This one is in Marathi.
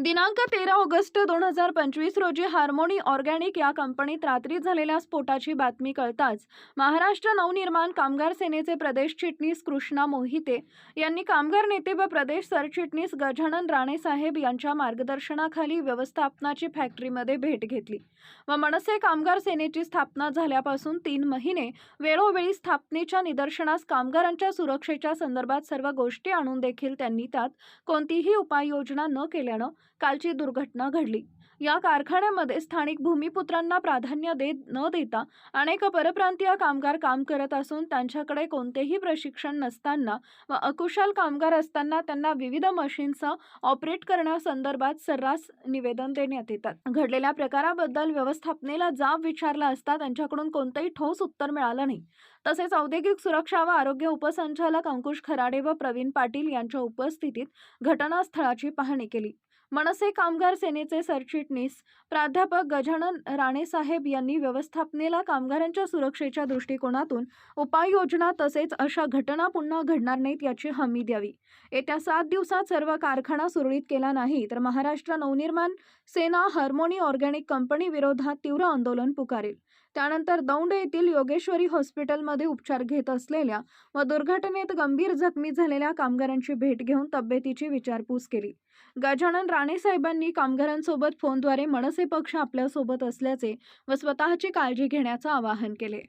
दिनांक तेरा ऑगस्ट दोन हजार पंचवीस रोजी हार्मोनी ऑर्गॅनिक या कंपनीत रात्री झालेल्या स्फोटाची बातमी कळताच महाराष्ट्र नवनिर्माण कामगार सेनेचे प्रदेश चिटणीस कृष्णा मोहिते यांनी कामगार नेते व प्रदेश सरचिटणीस गजानन राणेसाहेब यांच्या मार्गदर्शनाखाली व्यवस्थापनाची फॅक्टरीमध्ये भेट घेतली व मनसे कामगार सेनेची स्थापना झाल्यापासून तीन महिने वेळोवेळी स्थापनेच्या निदर्शनास कामगारांच्या सुरक्षेच्या संदर्भात सर्व गोष्टी आणून देखील त्यांनी त्यात कोणतीही उपाययोजना न केल्यानं कालची दुर्घटना घडली. या कारखान्यामध्ये स्थानिक भूमिपुत्रांना प्राधान्य देत न देता अनेक परप्रांतीय कामगार काम करत असून त्यांच्याकडे कोणतेही प्रशिक्षण नसताना व अकुशल कामगार असताना त्यांना विविध मशीन्सचा ऑपरेट करण्यासंदर्भात सर्रास निवेदन देण्यात येतात. घडलेल्या प्रकाराबद्दल व्यवस्थापनेला जाब विचारला असता त्यांच्याकडून कोणतंही ठोस उत्तर मिळालं नाही. तसेच औद्योगिक सुरक्षा व आरोग्य उपसंचालक अंकुश खराडे व प्रवीण पाटील यांच्या उपस्थितीत घटनास्थळाची पाहणी केली. मनसे कामगार सेनेचे सरचिटणीस प्राध्यापक गजानन राणेसाहेब यांनी व्यवस्थापनेला कामगारांच्या सुरक्षेच्या दृष्टिकोनातून उपाययोजना तसेच अशा घटना पुन्हा घडणार नाहीत याची हमी द्यावी. येत्या सात दिवसात सर्व कारखाना सुरळीत केला नाही तर Maharashtra Navnirman Sena harmony organic company विरोधात तीव्र आंदोलन पुकारेल. त्यानंतर दौंड येथील योगेश्वरी हॉस्पिटलमध्ये उपचार घेत असलेल्या व दुर्घटनेत गंभीर जखमी झालेल्या कामगारांची भेट घेऊन तब्येतीची विचारपूस केली. गजानन राणे साहेबांनी कामगारांसोबत फोनद्वारे मनसे पक्ष आपल्यासोबत असल्याचे व स्वतःची काळजी घेण्याचं आवाहन केले.